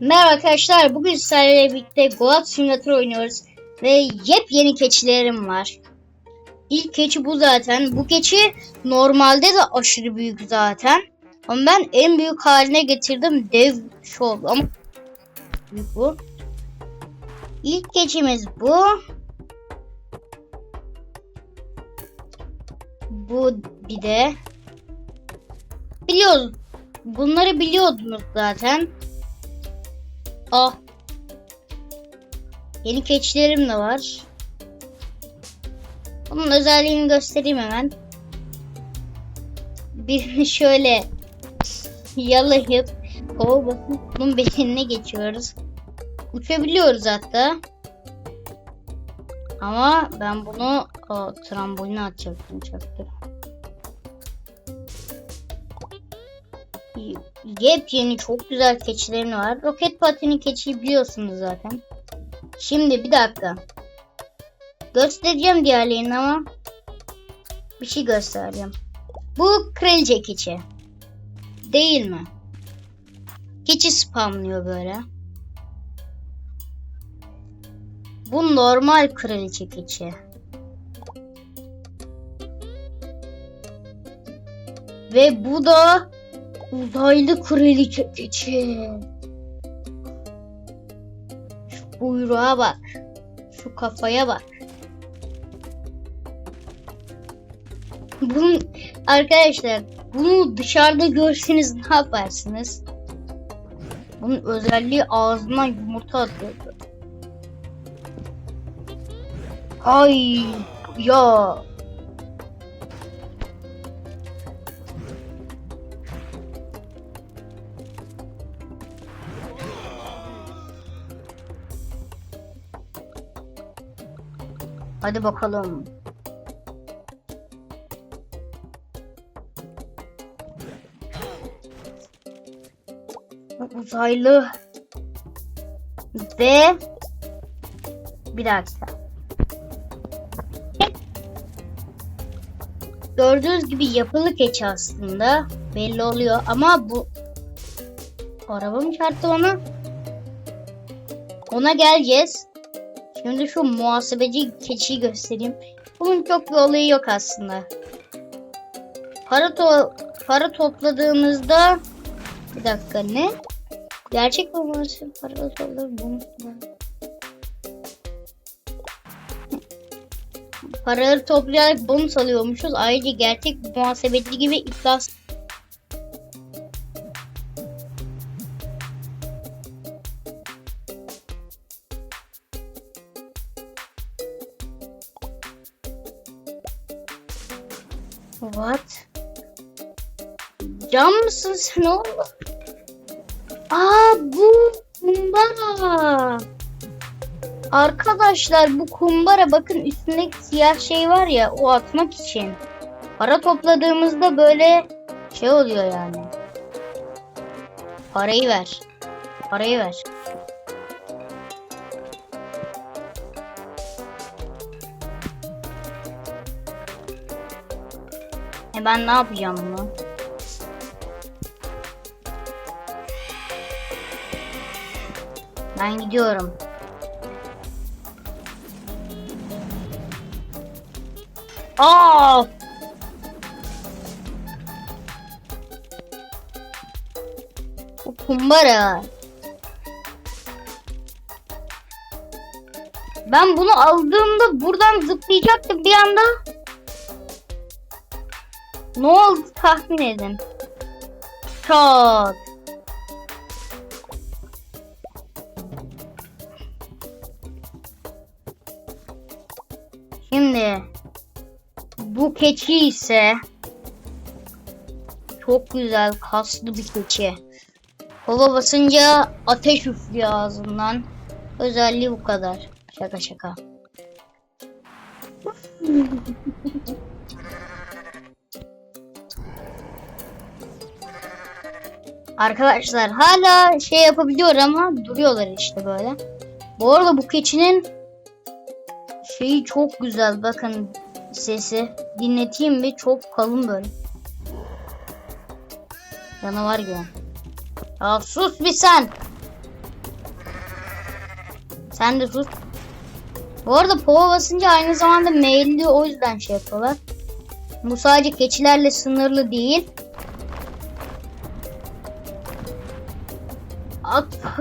Merhaba arkadaşlar. Bugün sizlerle birlikte Goat Simulator oynuyoruz. Ve yepyeni keçilerim var. İlk keçi bu zaten. Bu keçi normalde de aşırı büyük zaten. Ama ben en büyük haline getirdim. Dev şu oldu ama bu. İlk keçimiz bu. Bu bir de. Biliyoruz. Bunları biliyordunuz zaten. Ah. Yeni keçilerim de var. Bunun özelliğini göstereyim hemen. Birini şöyle yalayıp kova basıp bunun bedenine geçiyoruz. Uçabiliyoruz hatta. Ama ben bunu o, tramboline atacaktım çaktı. Yepyeni çok güzel keçilerim var. Roket patini keçiyi biliyorsunuz zaten. Şimdi bir dakika. Göstereceğim diğerlerini ama bir şey göstereceğim. Bu kraliçe keçi. Değil mi? Keçi spamlıyor böyle. Bu normal kraliçe keçi. Ve bu da uzaylı kraliçe keçi. Şu kuyruğa bak. Şu kafaya bak. Bunun arkadaşlar bunu dışarıda görseniz ne yaparsınız? Bunun özelliği ağzından yumurta atıyor. Ay ya Hadi bakalım. Uzaylı ve bir dakika. Gördüğünüz gibi yapılı keçi aslında belli oluyor ama bu araba mı çarptı ona? Ona geleceğiz. Şimdi şu muhasebeci keçiyi göstereyim. Bunun çok bir olayı yok aslında. Para to para topladığımızda bir dakika ne? Gerçek mi burası? Para topladığımız Paraları toplayarak bonus alıyormuşuz. Ayrıca gerçek muhasebeci gibi iflas What? Cam mısın sen oğlum? Aa bu kumbara. Arkadaşlar bu kumbara bakın üstündeki siyah şey var ya o atmak için. Para topladığımızda böyle şey oluyor yani. Parayı ver. Parayı ver. Ben ne yapacağım bunu? Ben gidiyorum. Aa! Bu kumbara. Ben bunu aldığımda buradan zıplayacaktım bir anda. Ne oldu tahmin edin. Çok. Şimdi bu keçi ise çok güzel kaslı bir keçi. Kova basınca ateş üflüyor ağzından. Özelliği bu kadar. Şaka şaka. Arkadaşlar hala şey yapabiliyor ama duruyorlar işte böyle. Bu arada bu keçinin şeyi çok güzel. Bakın sesi dinleteyim bir çok kalın böyle. Canavar gibi. Ya sus bir sen. Sen de sus. Bu arada pova basınca aynı zamanda mailli o yüzden şey yapıyorlar. Bu sadece keçilerle sınırlı değil.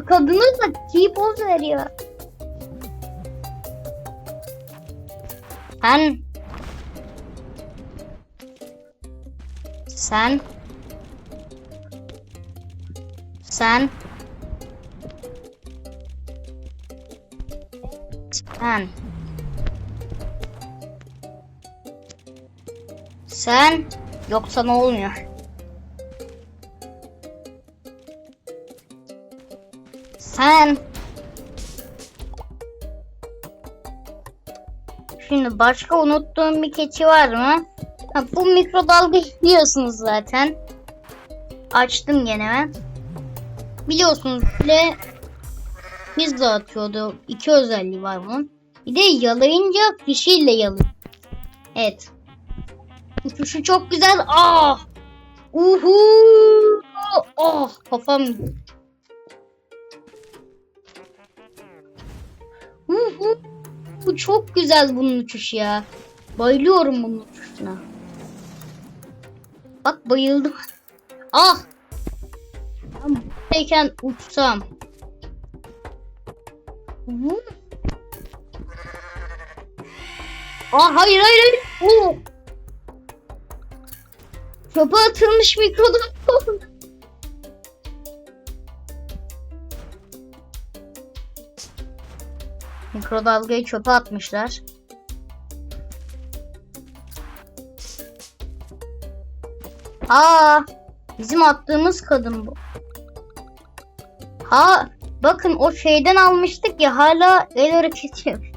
Kadını da T-pose veriyor. Sen. Sen. Sen. Sen. Sen. Yoksa ne olmuyor? Sen Şimdi başka unuttuğum bir keçi var mı? Ha, bu mikrodalga biliyorsunuz zaten. Açtım gene ben. Biliyorsunuz bile pizza atıyordu. İki özelliği var bunun. Bir de yalayınca fişiyle yalıyor. Evet. Uçuşu çok güzel. Ah! Uhu! Oh! Kafam. Uhu! Bu çok güzel bunun uçuşu ya. Bayılıyorum bunun uçuşuna. Bak bayıldım. Ah! Ben buradayken uçsam. Uhu. Aa hayır hayır hayır. Oo. Çöpe atılmış mikrodalga. Mikrodalgayı çöpe atmışlar. Aa, bizim attığımız kadın bu. Ha, bakın o şeyden almıştık ya hala el hareketi yapıyor.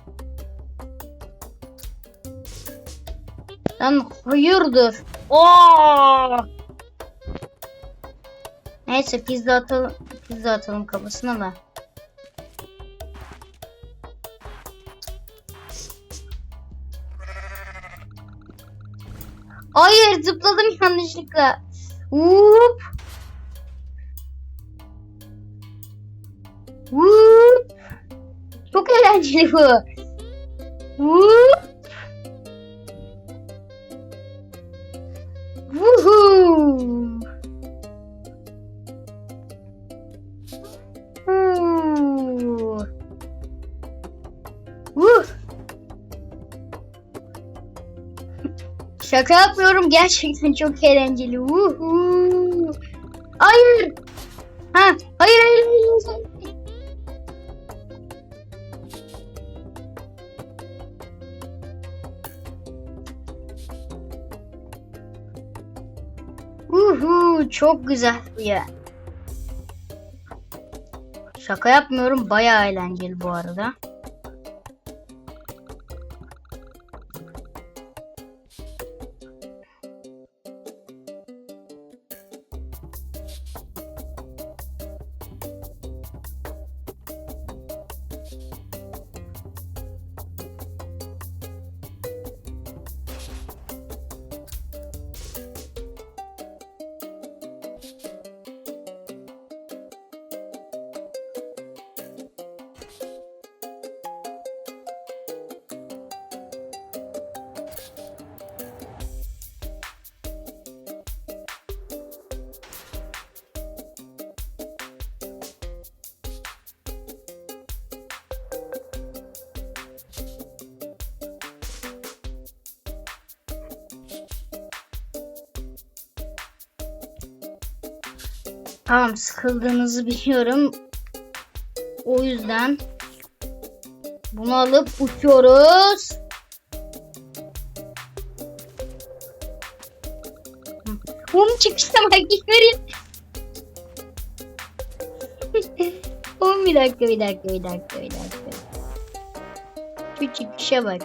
Lan hayırdır? Oo! Neyse pizza atalım, pizza atalım kafasına da. Hayır zıpladım yanlışlıkla. Whoop. Whoop. Çok eğlenceli bu. Whoop. Şaka yapmıyorum gerçekten çok eğlenceli. Woohoo. Hayır. Ha, hayır hayır. hayır. Uhu, çok güzel bu ya. Şaka yapmıyorum bayağı eğlenceli bu arada. Tamam sıkıldığınızı biliyorum. O yüzden bunu alıp uçuyoruz. Hum çıkışta erkeklerin. Hum bir dakika bir dakika bir dakika bir dakika. Şu çıkışa bak.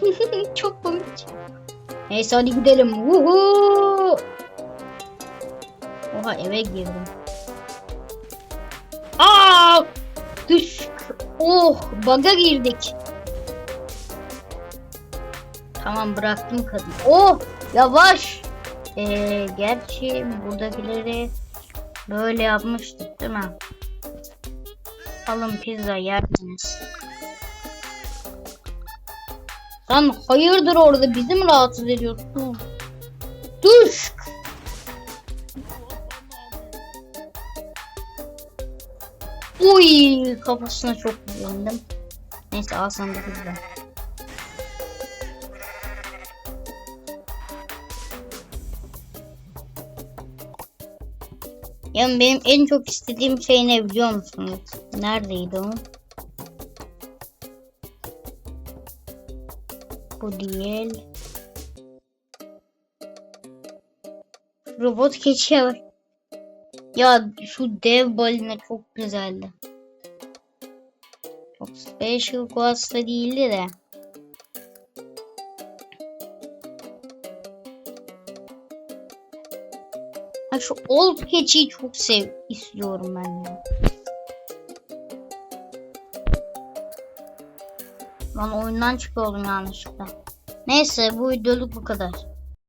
Çok komik. Neyse hadi gidelim. Woohoo! Oha eve girdim. Aa! Düş. Oh, baga girdik. Tamam bıraktım kadın. Oh, yavaş. Ee, gerçi buradakileri böyle yapmıştık değil mi? alın pizza yersiniz. Sen hayırdır orada bizi mi rahatsız ediyorsun? Düş. Uy kafasına çok güvendim. Neyse al sana da pizza. Yani benim en çok istediğim şey ne biliyor musunuz? Neredeydi o? Bu değil. Robot keçiye bak. Ya şu dev balina çok güzeldi. Çok special quest'ta değildi de. Ha şu old keçiyi çok sev istiyorum ben ya. Ben oyundan çıkıyordum yanlışlıkla. Neyse bu videoluk bu kadar.